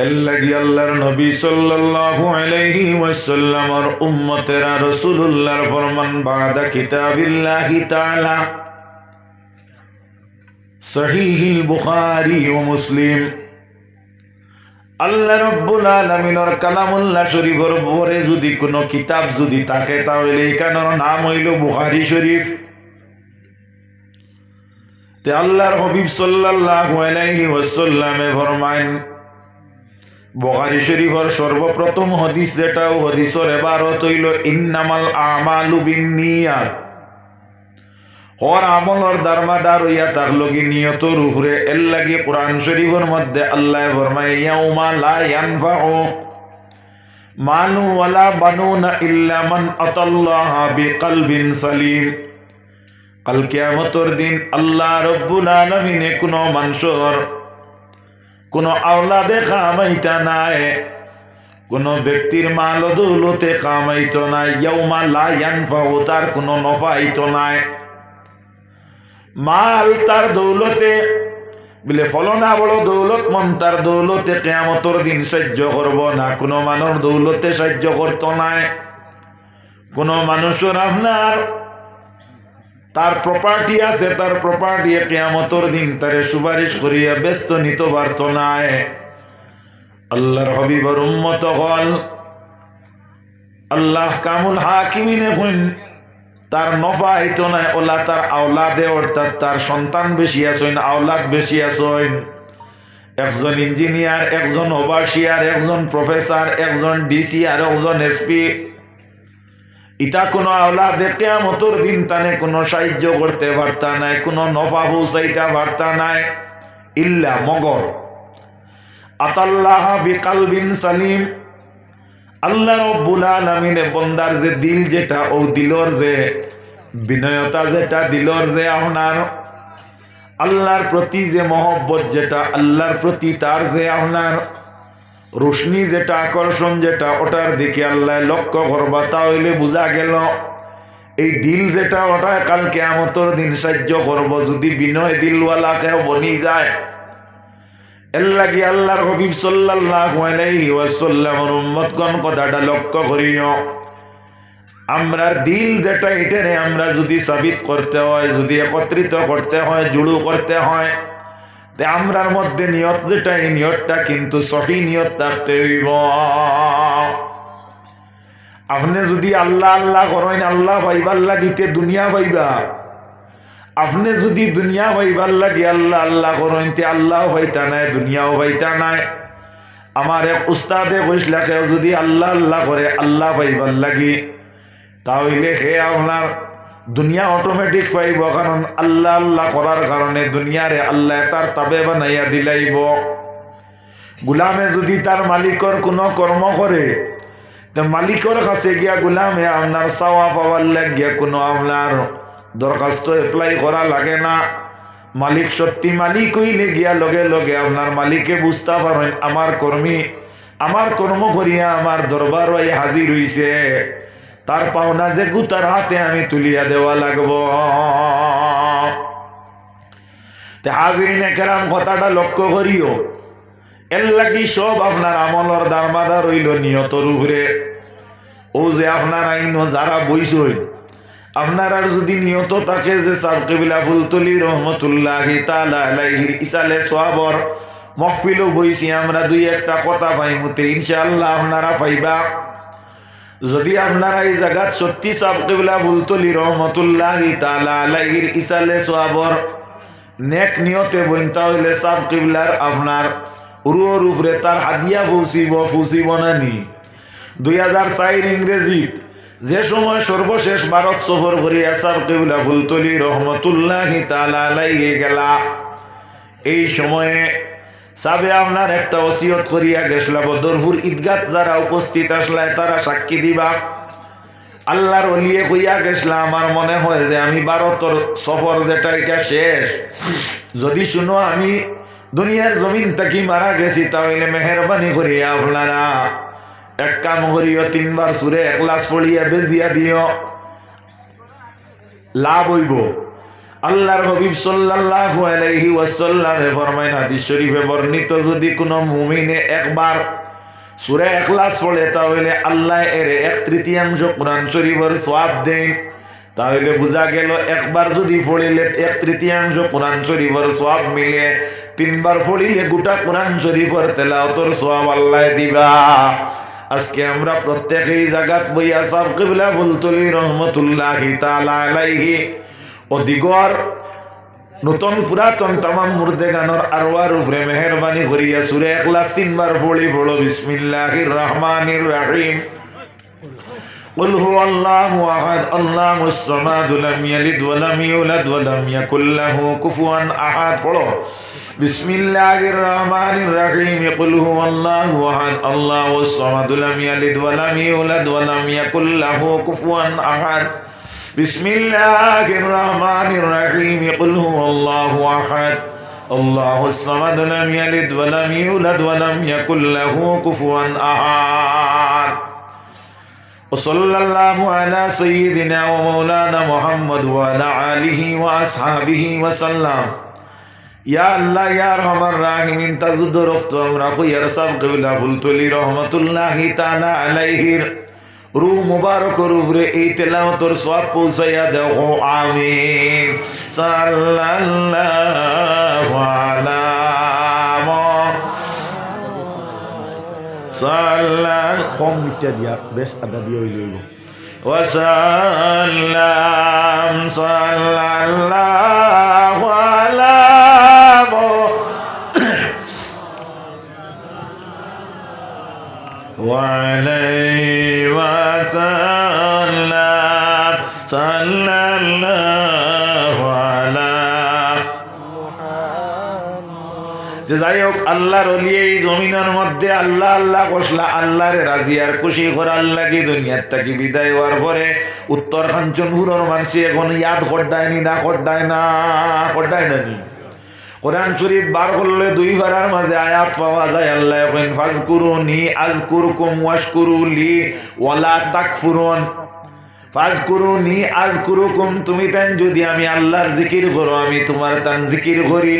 এর লাগি আল্লাহর কালামুল্লাহ শরীফর পরে যদি কোনো কিতাব যদি থাকে, তাহলে এখানের নাম হইল বুখারি শরীফ। তে আল্লাহর হবিব সাল্লাল্লাহু আলাইহি ওয়াসাল্লামে ফরমাইন বুখারী শরীফের সর্বপ্রথম হাদিস যেটাও হাদিসের এবারত হইল, ইন্নামাল আমালু বিন্নিয়াত। হর আমলর দারমাদার হইয়া থাকল কি নিয়তর উপরে এর লাগি কোরআন শরীফের মধ্যে আল্লাহ ফরমায় ইয়াউমা লা ইয়ানফাউ মালু ওয়ালা বানুনা ইল্লা মান আতাল্লাহ বিকলবিন সালিম। কাল কিয়ামতর দিন আল্লাহ রব্বুল আলামিনে কোন মানুষের কোন আওলাদে কামাইতা নাই, কোন ব্যক্তির মাল দৌলতে কামাইত নাই তার কোনো নফাইত নাই। মাল তার দৌলতে, বলে ফলনা বড় দৌলত, মন তার দৌলতে কেয়ামতর দিন সাহায্য করব না, কোনো মানুষ দৌলতে সাহায্য করতো নাই। কোনো মানুষের আপনার তার প্রপার্টি আছে, তার প্রপার্টি কেয়ামতর দিন তারে সুপারিশ করিয়া ব্যস্ত নিতে পারত নাই। আল্লাহর হবিবর উম্মত হল, আল্লাহ কামুল হাকিমিনে কইন তার নফা হইতো না ওলা তার আওলাদে, অর্থাৎ তার সন্তান বেশি আসইন আওলাদ বেশি আসইন একজন ইঞ্জিনিয়ার, একজন ওভারসিয়ার, একজন প্রফেসর, একজন ডিসি, আর একজন এসপি। ইটা কোনো আওলাদে কেয়ামতর দিন তানে কোনো সাহায্য করতে পারতা নাই, কোনো নফা পৌঁছাইতে পারতা নাই, ইল্লা মগর। আতাল্লাহ বিকালবিন সালিম। আল্লাহ রব্বুল আলমিনে বন্দার যে দিল যেটা, ও দিলর যে বিনয়তা যেটা, দিলর যে আপনার আল্লাহর প্রতি যে মহব্বত যেটা, আল্লাহর প্রতি তার যে আপনার রোশনি যেটা, আকর্ষণ যেটা, ওটার দিকে আল্লাহ লক্ষ্য করবা, তাহলে বোঝা গেল, এই দিল যেটা, ওটা কালকে আমতর দিন সাহায্য করব। যদি বিনয় দিলওয়ালাকে বনি যায়, এর লাগি আল্লাহর হবিব সাল্লাল্লাহু আলাইহি ওয়াসাল্লামের উম্মতগণ কথাটা লক্ষ্য করিও। আমরার দিল যেটা, এটারে আমরা যদি সাবিত করতে হয়, যদি একত্রিত করতে হয় জুড়ু করতে হয় তে আমরার মধ্যে নিয়ত যেটা, এই নিয়তটা কিন্তু সহি নিয়ত থাকতে হইব। আপনি যদি আল্লাহ আল্লাহ করেন, আল্লাহ পাইবার লাগিতে দুনিয়া পাইবা আপনি যদি দুনিয়া পাইবার লাগে আল্লাহ আল্লাহ করেন, তে আল্লাহ ভাইতা নাই, দুনিয়াও ভাইতা নাই। আমার এক উস্তাদে কইসলাকে যদি আল্লাহ আল্লাহ করে, আল্লাহ পাইবার লাগি, তাহলে সে আপনার দুনিয়া অটোমেটিক পাইব, কারণ আল্লাহ আল্লাহ করার কারণে দুনিয়ারে আল্লাহ তার তাবে বানাইয়া দিলাইব। গুলামে যদি তার মালিকর কোনো কর্ম করে, তো মালিকর কাছে গিয়া গুলামে আপনার চাওয়া পাওয়ার লাগিয়া কোনো আপনার দরখাস্ত এপ্লাই করা লাগে না। মালিক সত্যি মালিক হইলে গিয়া লগে লগে আপনার মালিকে বুঝতে পারেন আমার কর্মী, আমার কর্ম করিয়া আমার দরবার হাজির হইছে। তার পাওনা যে গুতার হাতে আমি তুলিয়া দেওয়া লাগব। হাজিরিনে কেরাম, কথাটা লক্ষ্য করিও। এর লাগি সব আপনার আমলর দারমাদা রইল নিয়তর উপরে ও যে আপনার আইন যারা বইসই, আপনার আর যদি নিয়ত থাকে যে সাবকিবিলা ফুলতলি রহমতুল্লাহ তালাহির ইসালে সোয়াবর মহফিলও বইছি, আমরা দুই একটা কথা পাইমুতে ইনশাআল্লাহ আপনারা পাইবা। যদি আপনারা এই জায়গাত সত্যি সাবকিবিলা ফুলতলি রহমতুল্লাহ তালাহির ইসালে সোয়াবর নেক নিয়তে বইনতা হইলে সাবকিবলার আপনার উরুর উপরে তার হাদিয়া ফুসিব ফুসিব না নি। দুই হাজার চার ইংরেজিত যে সময় সর্বশেষ ভারত সফর করিয়া সাব কেবলা ফুলতলি রহমতুল্লাহ তালাইয়ে গেলা, এই সময়ে সাবে আপনার একটা ওসিয়ত করিয়া গেছলা বদরপুর ঈদগাত যারা উপস্থিত আসলায় তারা সাক্ষী দিবা। আল্লাহর অলিয়ে কইয়া গেছলা আমার মনে হয় যে আমি ভারতর সফর যেটা, এটা শেষ। যদি শুনো আমি দুনিয়ার জমিন থাকি মারা গেছি, তাহলে মেহরবানি করিয়া আপনারা। এক কাম করিও, তিনবার সুরে একলাস পড়িয়া বেজিয়া দিও। লাভ হইব। আল্লাহর হবিব সাল্লাল্লাহু আলাইহি ওয়াসাল্লামে ফরমায় হাদিস শরীফে বর্ণিত, যদি কোনো মুমিনে একবার সূরা ইখলাস পড়ে, তাহলে আল্লাহ এর এক তৃতীয়াংশ কোরআন শরীফের সওয়াব দেন। তাহলে বোঝা গেল, একবার যদি পড়িলে এক তৃতীয়াংশ কোরআন শরীফের সওয়াব মিলে, তিনবার পড়িলে গোটা কোরআন শরীফের তেলাওয়াতর সওয়াব আল্লাহ দিবা। আজকে আমরা প্রত্যেকেই জায়গাত বইয়া সাব কিবলা ফুলতলি রহমতুল্লাহি তাআলা আলাইহি। ও দিগর নতুন পুরাতন তামাম মুর্দে গানর আরওয়ার উপরে মেহরবানি করিয়া সুরে এখলাস তিনবার পড়ি পড়ো বিসমিল্লাহির রহমানির রহিম قل هو الله احد الله الصمد لم يلد ولم يولد ولم يكن له كفوا احد পড়ো بسم الله الرحمن الرحيم قل هو الله احد الله الصمد لم يلد ولم يولد ولم يكن له كفوا احد بسم الله الرحمن الرحيم قل هو الله احد الله الصمد لم يلد ولم يولد ولم يكن له كفوا احد وصلى الله على سيدنا ومولانا محمد وعلى آله وأصحابه وسلم يا الله يا رحم الراحمين تزد رخت আমরা খুইয়ার সব কবিলা ফুলতলি রহমতুল্লাহি তাআলা আলাইহির রু মুবারকর উপরে এই তেলাওয়াতর সওয়াব পৌঁছাইয়া দেখো আমিন সাল্লাল্লাহু আলা সাল্লাল কম মিটা দিয়া বেশ আদা দিয়ে হইল হইব ওয়াসাল্লাম সাল্লাল্লাহু আলা وعليه وسلم صلى الله على যে যাই হোক আল্লাহর অলি এই জমিনের মধ্যে আল্লাহ আল্লাহ কসলা আল্লাহর রাজি আর খুশি করার লাগি দুনিয়ার থাকি বিদায় হওয়ার পরে উত্তর কাঞ্চনপুরের মানুষ এখন ইয়াদ খড্ডায়নি না খড্ডায় না খড্ডায় না নি কোরআন শরীফ বার করলে দুই ভাড়ার মাঝে আয়াত পাওয়া যায়, আল্লাহ এখন ফাজ করুনি আজ কুরকুম ওয়াশ কুরুলি ওয়ালা তাক ফুরন ফাজ করুনি আজ কুরুকুম তুমি তাই যদি আমি আল্লাহর জিকির করো, আমি তোমার তান জিকির করি।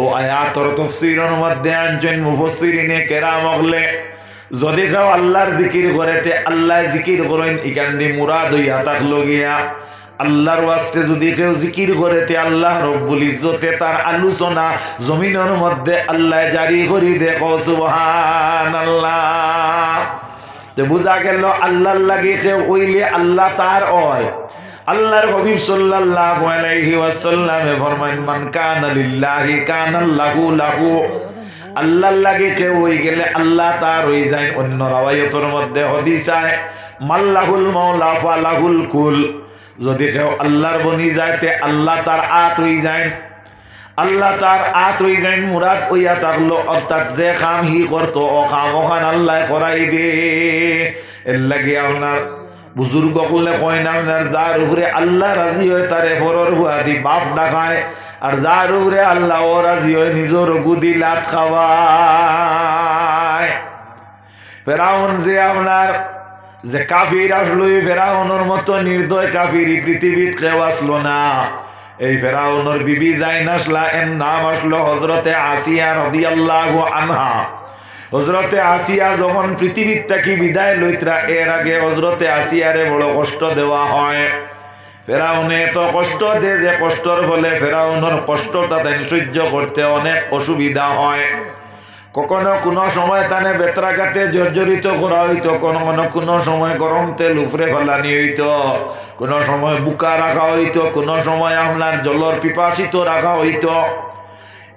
ও আয়াতর তফসিরের মধ্যে আনছেন মুফসিরিনে কেরাম হলে যদি খাও আল্লাহর জিকির করেতে আল্লাহ জিকির করেন ইকান দি মুরাদ হইয়া তাক লগিয়া আল্লাহর ওয়াস্তে যদি কেউ জিকির করেতে আল্লাহ রব্বুল ইজ্জতে তার আলোচনা জমিনের মধ্যে আল্লাহ জারি করি দেখো সুবহান তো বুঝা গেল আল্লাহর লাগে কেউ ওইলে আল্লাহ তার হয়। আল্লাহর হবিব সাল্লাল্লাহু আলাইহি ওয়াসাল্লামে মান কানা লিল্লাহি কানা লাহু লাহু। আল্লাহর লাগে কেউ হই গেলে আল্লাহ তার হই যায় অন্য রাওয়ায়াতের মধ্যে হাদিস আয়, মাল্লাহুল মাওলা ফালাহুল কুল। যদি কেউ আল্লাহর বনি যায় তে আল্লাহ তার আত হই যায় আল্লাহ তার আত হই যায় মুরাদ হইয়া থাকল অর্থাৎ যে কাম হি করতো ও কাম ওখান আল্লাহ করাই দে এর লাগে আপনার বুজুর্গ করলে কয় না আপনার যার উপরে আল্লাহ রাজি হয় তারে ফরর হুয়াদি বাপ ডাকায়। আর যার উপরে আল্লাহ ও রাজি হয় নিজের গুদি লাত খাওয়ায়। ফেরাউন যে আপনার যে কাফির আসলো, এই ফেরাউনের মতো নির্দয় কাফির পৃথিবীত কেউ আসলো না। এই ফেরাউনের বিবি যাইন আসলা, এর নাম আসলো হজরতে আসিয়া রদি আল্লাহ আনহা। হজরতে আসিয়া যখন পৃথিবীর থাকি বিদায় লইত্রা, এর আগে হজরতে আসিয়ারে বড় কষ্ট দেওয়া হয়। ফেরাউনে এত কষ্ট দে যে কষ্টর ফলে ফেরাউনের কষ্টটা তাই সহ্য করতে অনেক অসুবিধা হয়। কখনো কোনো সময় তানে বেত্রাঘাতে জর্জরিত করা হইতো কোনো কোনো কোনো সময় গরম তেল উফরে ফেলানি হইত, কোনো সময় বুকা রাখা হইতো, কোনো সময় আপনার জলর পিপাসিত রাখা হইতো।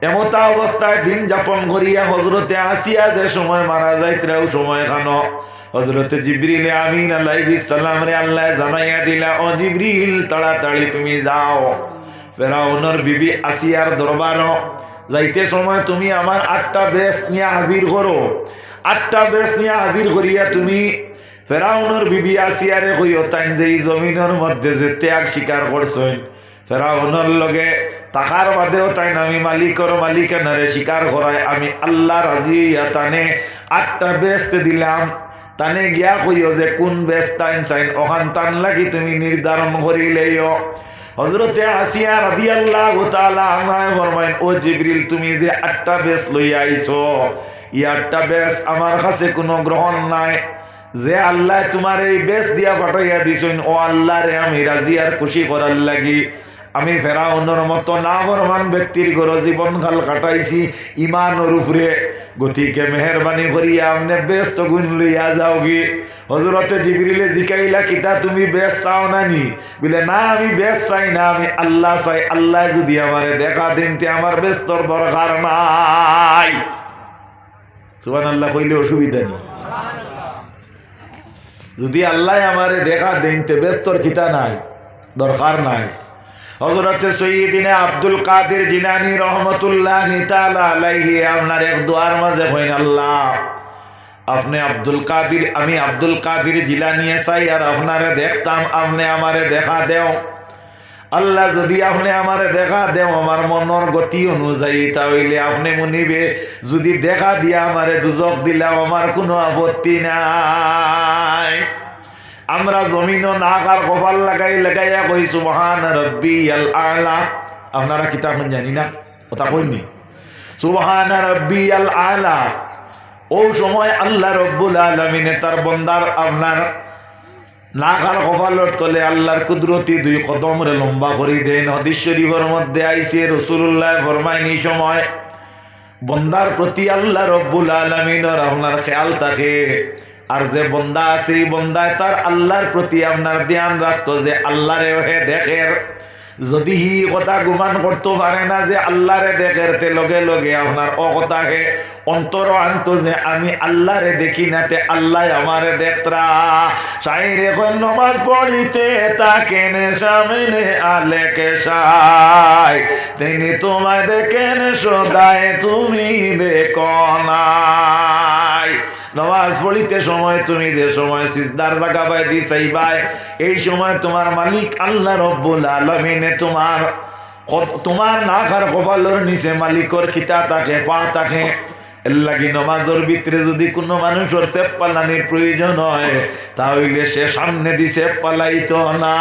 এমতা অবস্থায় দিন যাপন করিয়া হজরতে আসিয়া যে সময় মারা যাইত্রাও সময় খানো। হজরতে জিবরিল আমিন সালাম রে আল্লাহ জানাইয়া দিলা ও জিবরিল তাড়াতাড়ি তুমি যাও। ফেরাউনের বিবি আসিয়ার দরবার যাইতে সময় তুমি আমার আটটা বেশ নিয়ে হাজির করো। আটটা বেশ নিয়ে হাজির করিয়া তুমি ফেরাউনের বিবি আসিয়ারে কইও যে এই জমিনের মধ্যে যে ত্যাগ স্বীকার করছেন, ফেরাউনের লগে তাকার বাদেও তাই আমি মালিকর মালিকানারে স্বীকার করায় আমি আল্লাহ রাজি হইয়া তানে আটটা বেস্ত দিলাম। তানে গিয়া কইও যে কোন বেস্ট টাইম চাইন ওখান টান লাগি তুমি নির্ধারণ করিলেইও। হজরতে আসিয়া রাদি আমায় ফরমাইন ও জিবরিল, তুমি যে আটটা বেশ লইয়া আইছো ই আটটা বেশ আমার কাছে কোনো গ্রহণ নাই। যে আল্লাহ তোমার এই বেশ দিয়া পাঠাইয়া দিছেন, ও আল্লাহ রে আমি রাজিয়ার খুশি করার লাগি। আমি ফেরাউনের মতো না বরমান ব্যক্তির ঘর জীবন কাল কাটাইছি, ইমানোর উপরে। গতিকে মেহরবানি করিয়া আপনি ব্যস্ত গুণ লইয়া যাও গি। হজরতে জিবরিলে জিকাইলা, কিতা তুমি বেশ চাও না নি বলে, না, আমি বেশ চাই না, আমি আল্লাহ চাই। আল্লাহ যদি আমারে দেখা দিনতে আমার ব্যস্তর দরকার নাই। সুবান আল্লাহ কইলে অসুবিধা নেই। যদি আল্লাহ আমারে দেখা দিনতে ব্যস্তর কিতা নাই, দরকার নাই। হজরত সৈয়দিনে আব্দুল কাদের জিলানি রহমতুল্লাহ আলাইহি, আপনার এক দোয়ার মাঝে হইন আল্লাহ, আপনি আব্দুল কাদির, আমি আব্দুল কাদির জিলানিয়ে চাই, আর আপনারে দেখতাম, আপনি আমারে দেখা দেও। আল্লাহ, যদি আপনি আমারে দেখা দেও, আমার মনের গতি অনুযায়ী, তাহলে আপনি মনিবে, যদি দেখা দিয়া আমারে দুজক দিলাম আমার কোনো আপত্তি নাই। আমরা জমিনও নাকার কপাল লাগাই লাগাইয়া কই, সুবহান রব্বি আল আলা। আপনারা কিতাব জানি না? কথা কইনি সুবহান রব্বি আল আলা। ও সময় আল্লাহ রব্বুল আলমিনে তার বন্দার আপনার নাকার কপালর তলে আল্লাহর কুদরতি দুই কদমরে লম্বা করে দেন। হদিস শরীফের মধ্যে আইসে রসুল্লাহ ফরমাইনি সময়, বন্দার প্রতি আল্লাহ রব্বুল আলমিনের আপনার খেয়াল থাকে। আর যে বন্দা এই বন্দায় তার আল্লাহর প্রতি আপনার ধ্যান রাখতো যে আল্লাহরে হে দেখের। যদি হি কথা গুমান করতে পারে না যে আল্লাহরে দেখের, তে লগে লগে আপনার ও কথা হে। অন্তর আনত যে আমি আল্লাহরে দেখি না, তে আল্লাহ আমারে দেখতরা। সাইরে কোন নমাজ পড়িতে তাকেন সামনে আলেকে সাই তিনি তোমায় দেখেন সদায়, তুমি দেখো পড়িতে সময়, তুমি যে সময় সিজদার লাগাবাই দি চাইবাই, এই সময় তোমার মালিক আল্লাহ রব্বুল আলমিনে তোমার তোমার নাকার কপালর নিচে মালিকর খিতা থাকে, পা থাকে। এর লাগি নমাজের ভিতরে যদি কোনো মানুষের সেপ পালানির প্রয়োজন হয়, তাহলে সে সামনে দিছে পালাইতো না।